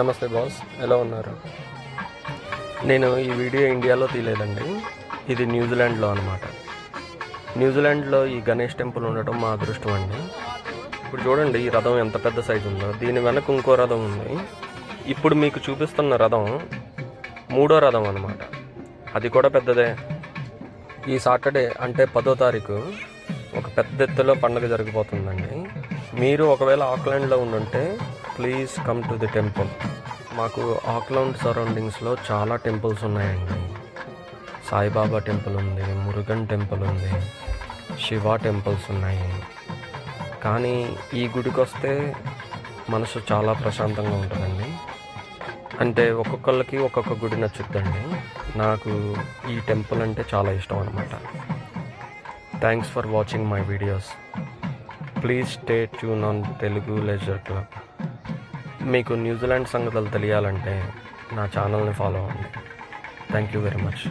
నమస్తే బాస్ ఎలా ఉన్నారు? నేను ఈ వీడియో ఇండియాలో తీయలేదండి. ఇది న్యూజిలాండ్లో అనమాట న్యూజిలాండ్లో ఈ గణేష్ టెంపుల్ ఉండటం మా అదృష్టం అండి. ఇప్పుడు చూడండి ఈ రథం ఎంత పెద్ద సైజు ఉందో. దీని వెనక ఇంకో రథం ఉంది. ఇప్పుడు మీకు చూపిస్తున్న రథం మూడో రథం అనమాట అది కూడా పెద్దదే. ఈ సాటర్డే అంటే పదో తారీఖు ఒక పెద్ద ఎత్తులో పండుగ జరిగిపోతుందండి మీరు ఒకవేళ ఆక్లాండ్లో ఉండుంటే please come to the temple. మాకు ఆక్లౌండ్ సరౌండింగ్స్లో చాలా టెంపుల్స్ ఉన్నాయండి. సాయిబాబా టెంపుల్ ఉంది మురుగన్ టెంపుల్ ఉంది శివ టెంపుల్స్ ఉన్నాయి. కానీ ఈ గుడికి వస్తే మనసు చాలా ప్రశాంతంగా ఉంటుందండి. అంటే ఒక్కొక్కళ్ళకి ఒక్కొక్క గుడి నచ్చుద్దండి. నాకు ఈ టెంపుల్ అంటే చాలా ఇష్టం అనమాట thanks for watching my videos please stay tune on Telugu leisure club మీకు న్యూజిలాండ్ సంగతులు తెలియాలంటే నా ఛానల్ని ఫాలో అవ్వండి. Thank you very much